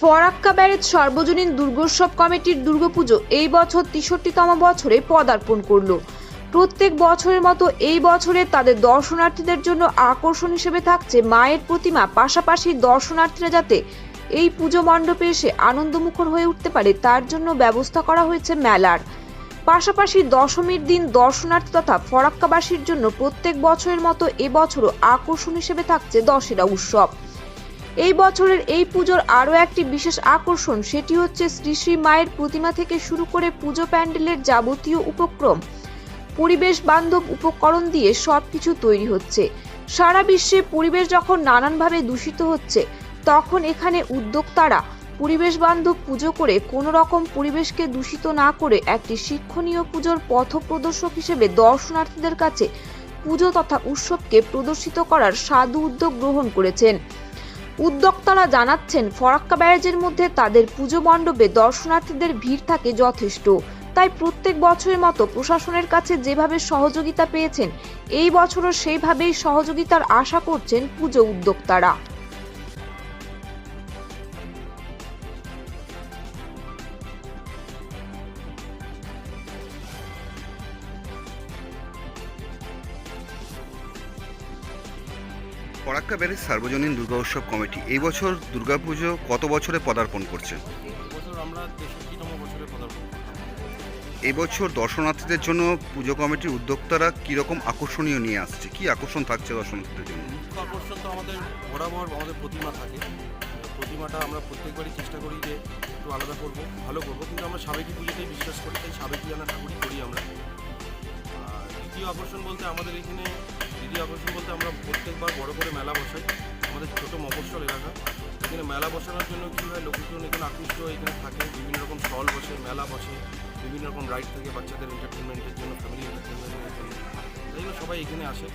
Farakka barrage সর্বজনীন দুর্গোৎসব কমিটির দুর্গাপুজো এই বছর তেষট্টিতম বছরে পদার্পণ করল। প্রত্যেক বছরের মতো এই বছরে তাদের দর্শনার্থীদের জন্য আকর্ষণ হিসেবে থাকছে মায়ের প্রতিমা, পাশাপাশি দর্শনার্থীরা যাতে এই পুজো মণ্ডপে এসে আনন্দমুখর হয়ে উঠতে পারে, তার জন্য ব্যবস্থা করা হয়েছে মেলার। পাশাপাশি দশমীর দিন দর্শনার্থী তথা ফরাক্কাবাসীর জন্য প্রত্যেক বছরের মতো এবছরও আকর্ষণ হিসেবে থাকছে দশেরা উৎসব। এই বছরের এই পুজোর আরও একটি বিশেষ আকর্ষণ, সেটি হচ্ছে শ্রী শ্রী মায়ের প্রতিমা থেকে শুরু করে পুজো প্যান্ডেলের যাবতীয় উপক্রম, পরিবেশ বান্ধব উপকরণ দিয়ে সব কিছু তৈরি হচ্ছে। সারা বিশ্বে পরিবেশ যখন নানানভাবে দূষিত হচ্ছে, তখন এখানে উদ্যোক্তারা পরিবেশ বান্ধব পুজো করে কোনো রকম পরিবেশকে দূষিত না করে একটি শিক্ষণীয় পুজোর পথ প্রদর্শক হিসেবে দর্শনার্থীদের কাছে পুজো তথা উৎসবকে প্রদর্শিত করার সাধু উদ্যোগ গ্রহণ করেছেন। উদ্যোক্তারা জানাচ্ছেন, ফরাক্কা ব্যারেজের মধ্যে তাদের পুজো মণ্ডপে দর্শনার্থীদের ভিড় থাকে যথেষ্ট। তাই প্রত্যেক বছরের মতো প্রশাসনের কাছে যেভাবে সহযোগিতা পেয়েছেন, এই বছরও সেইভাবেই সহযোগিতার আশা করছেন পুজো উদ্যোক্তারা। ফরাক্কা ব্যারেজ সার্বজনীন দুর্গা উৎসব কমিটি এই বছর দুর্গাপুজো কত বছরে পদার্পণ করছে? এবছর দর্শনার্থীদের জন্য পুজো কমিটির উদ্যোক্তারা কীরকম আকর্ষণীয় নিয়ে আসছে? কি আকর্ষণ থাকছে দর্শনার্থীদের জন্য? আকর্ষণ তো আমাদের বরাবর আমাদের প্রতিমা থাকে। প্রতিমাটা আমরা প্রত্যেকবারই চেষ্টা করি যে একটু আলাদা করব ভালো করব। কিন্তু আমরা সাবেকি পুজোতেই বিশ্বাস করি তাই সাবেকি আনা ঠাকুরই করি আমরা। আর দ্বিতীয় আকর্ষণ বলতে আমাদের এখানে দ্বিতীয় আকর্ষণ বলতে আমরা প্রত্যেকবার বড় করে মেলা বসাই আমাদের ছোটো মফস্বল এলাকা। এখানে মেলা বসানোর জন্য কী হয় লোকজন এখানে আকৃষ্ট হয়ে এখানে থাকে বিভিন্ন রকম স্টল বসে মেলা বসে বিভিন্ন রকম রাইড থাকে বাচ্চাদের এন্টারটেনমেন্টের জন্য ফ্যামিলি এন্টারটেনমেন্টের জন্য। তাই জন্য সবাই এখানে আসে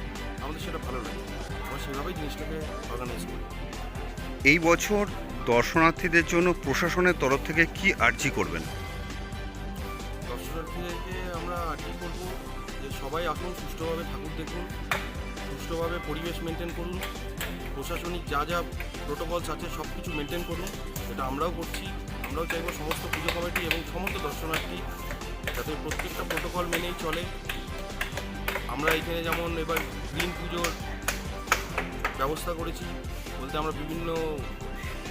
আমাদের সেটা ভালো লাগে। আমরা সেভাবেই জিনিসটাকে অর্গানাইজ করি। এই বছর দর্শনার্থীদের জন্য প্রশাসনের তরফ থেকে কি আর্জি করবেন? দর্শনার্থীদেরকে আমরা আর্জি করব যে সবাই আসুন সুষ্ঠুভাবে ঠাকুর দেখুন। সুষ্ঠুভাবে পরিবেশ মেনটেন করুন, প্রশাসনিক যা যা প্রোটোকলস আছে সব কিছু মেনটেন করুন সেটা আমরাও করছি, আমরাও চাইব সমস্ত পুজো কমিটি এবং সমস্ত দর্শনার্থী যাতে প্রত্যেকটা প্রোটোকল মেনেই চলে। আমরা এখানে যেমন এবার গ্রিন পুজোর ব্যবস্থা করেছি, বলতে আমরা বিভিন্ন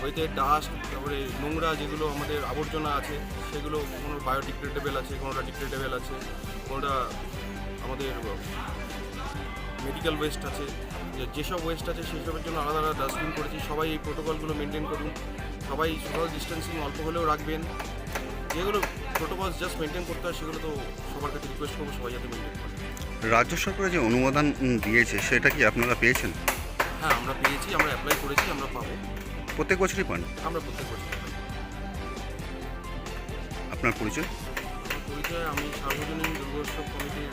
ওইতে ডাস্ট, তারপরে নোংরা যেগুলো আমাদের আবর্জনা আছে, সেগুলো কোনো বায়োডিগ্রেডেবল আছে, কোনোটা ডিগ্রেডেবল আছে, কোনোটা আমাদের মেডিকেল ওয়েস্ট আছে যেসব ওয়েস্ট আছে সেসবের জন্য আলাদা আলাদা ডাস্টবিন করেছি সবাই এই প্রোটোকলগুলো মেনটেন করুন। সবাই সোশ্যাল ডিস্টেন্সিং অল্প হলেও রাখবেন। যেগুলো প্রোটোকলস জাস্ট মেনটেন করতে হয় সেগুলো তো সবার কাছে রিকোয়েস্ট করব সবাই যাতে মেনটেন করে। রাজ্য সরকার যে অনুমোদন দিয়েছে সেটা কি আপনারা পেয়েছেন? হ্যাঁ আমরা পেয়েছি আমরা অ্যাপ্লাই করেছি আমরা পাবো। প্রত্যেক বছরই পান? আমরা প্রত্যেক বছর পাই। আপনার পরিচয়? পরিচয় আমি সার্বজনীন দুর্গোৎসব কমিটির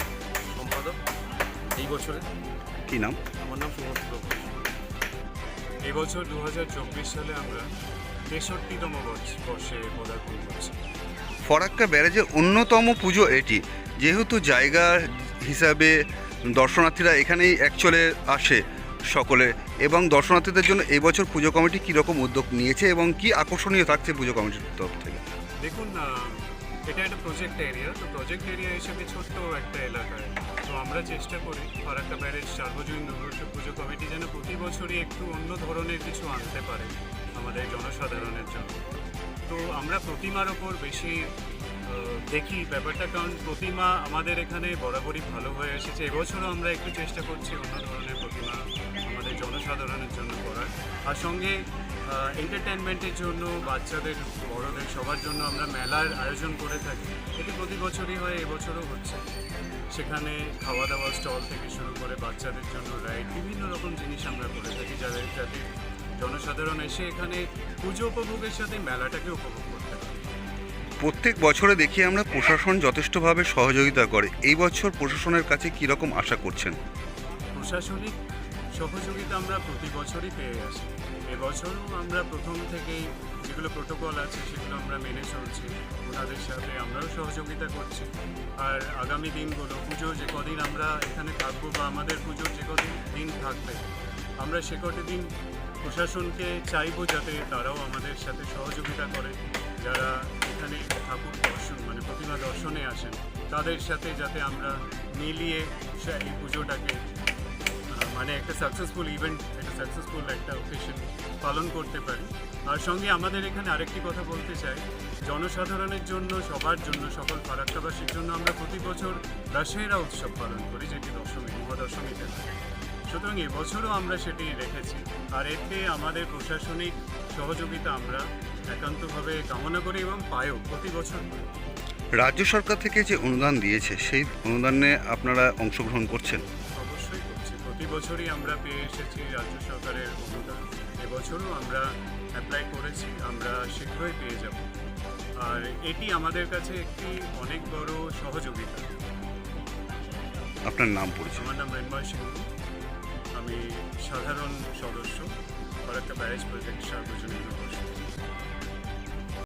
সম্পাদক। এই বছরে? কি নাম? আমার নাম ঘোষ এবছর দু সালে আমরা তেষট্টিতম বর্ষে পদার্পণ করছি। ফরাক্কা ব্যারেজের অন্যতম পুজো এটি। যেহেতু জায়গা হিসাবে দর্শনার্থীরা এখানেই অ্যাকচুয়ালি আসে সকলে এবং দর্শনার্থীদের জন্য এই বছর পুজো কমিটি কীরকম উদ্যোগ নিয়েছে এবং কি আকর্ষণীয় থাকছে পুজো কমিটির তরফ থেকে? দেখুন এটা একটা প্রজেক্ট এরিয়া তো প্রজেক্ট এরিয়া হিসেবে ছোট্ট একটা এলাকায় তো আমরা চেষ্টা করি ফারাক্কা ব্যারেজ সার্বজনীন দুর্গোৎসব পুজো কমিটি যেন প্রতি বছরই একটু অন্য ধরনের কিছু আনতে পারে আমাদের জনসাধারণের জন্য। তো আমরা প্রতিমার ওপর বেশি দেখি ব্যাপারটা, কারণ প্রতিমা আমাদের এখানে বরাবরই ভালো হয়ে এসেছে। এবছরও আমরা একটু চেষ্টা করছি অন্য ধরনের প্রতিমা জনসাধারণের জন্য করার। আর সঙ্গে এন্টারটেনমেন্টের জন্য বাচ্চাদের বড়দের সবার জন্য আমরা মেলার আয়োজন করে থাকি। এটি প্রতি বছরই হয় এবছরও হচ্ছে। সেখানে খাওয়া দাওয়া স্টল থেকে শুরু করে বাচ্চাদের জন্য রাইড বিভিন্ন রকম জিনিস আমরা করে থাকি যাদের যাতে জনসাধারণ এসে এখানে পুজো উপভোগের সাথে মেলাটাকে উপভোগ করতে পারে। প্রত্যেক বছরে দেখি আমরা প্রশাসন যথেষ্টভাবে সহযোগিতা করে। এই বছর প্রশাসনের কাছে কীরকম আশা করছেন? প্রশাসনিক সহযোগিতা আমরা প্রতি বছরই পেয়ে আসি। এবছরও আমরা প্রথম থেকেই যেগুলো প্রোটোকল আছে সেগুলো আমরা মেনে চলছি। ওনাদের সাথে আমরাও সহযোগিতা করছি। আর আগামী দিনগুলো, পুজো যে কদিন আমরা এখানে থাকব বা আমাদের পুজোর যে কদিন দিন থাকবে, আমরা সে কটি দিন প্রশাসনকে চাইব যাতে তারাও আমাদের সাথে সহযোগিতা করে। যারা এখানে ঠাকুর দর্শন মানে প্রতিমা দর্শনে আসেন, তাদের সাথে যাতে আমরা মিলিয়ে এই পুজোটাকে মানে একটা সাকসেসফুল ইভেন্ট একটা সাকসেসফুল একটা ওকেশন পালন করতে পারি। আর সঙ্গে আমাদের এখানে আরেকটি কথা বলতে চাই। জনসাধারণের জন্য, সবার জন্য, সকল ফারাক্কাবাসীর জন্য আমরা প্রতি বছর দশেরা উৎসব পালন করি, যেটি দশমী মহাদশমীতে থাকে। সুতরাং এবছরও আমরা সেটি রেখেছি। আর এতে আমাদের প্রশাসনিক সহযোগিতা আমরা একান্তভাবে কামনা করি এবং পাইও প্রতি বছর। রাজ্য সরকার থেকে যে অনুদান দিয়েছে, সেই অনুদানে আপনারা অংশগ্রহণ করছেন? প্রতি বছরই আমরা পেয়ে এসেছি রাজ্য সরকারের অনুদান। এবছরও আমরা অ্যাপ্লাই করেছি আমরা শীঘ্রই পেয়ে যাব। আর এটি আমাদের কাছে একটি অনেক বড় সহযোগিতা। আপনার নাম পরিচয়? আমার নাম মৃন্ময় সিংহ। আমি সাধারণ সদস্য ফরাক্কা ব্যারেজ প্রজেক্ট সার্বজনীন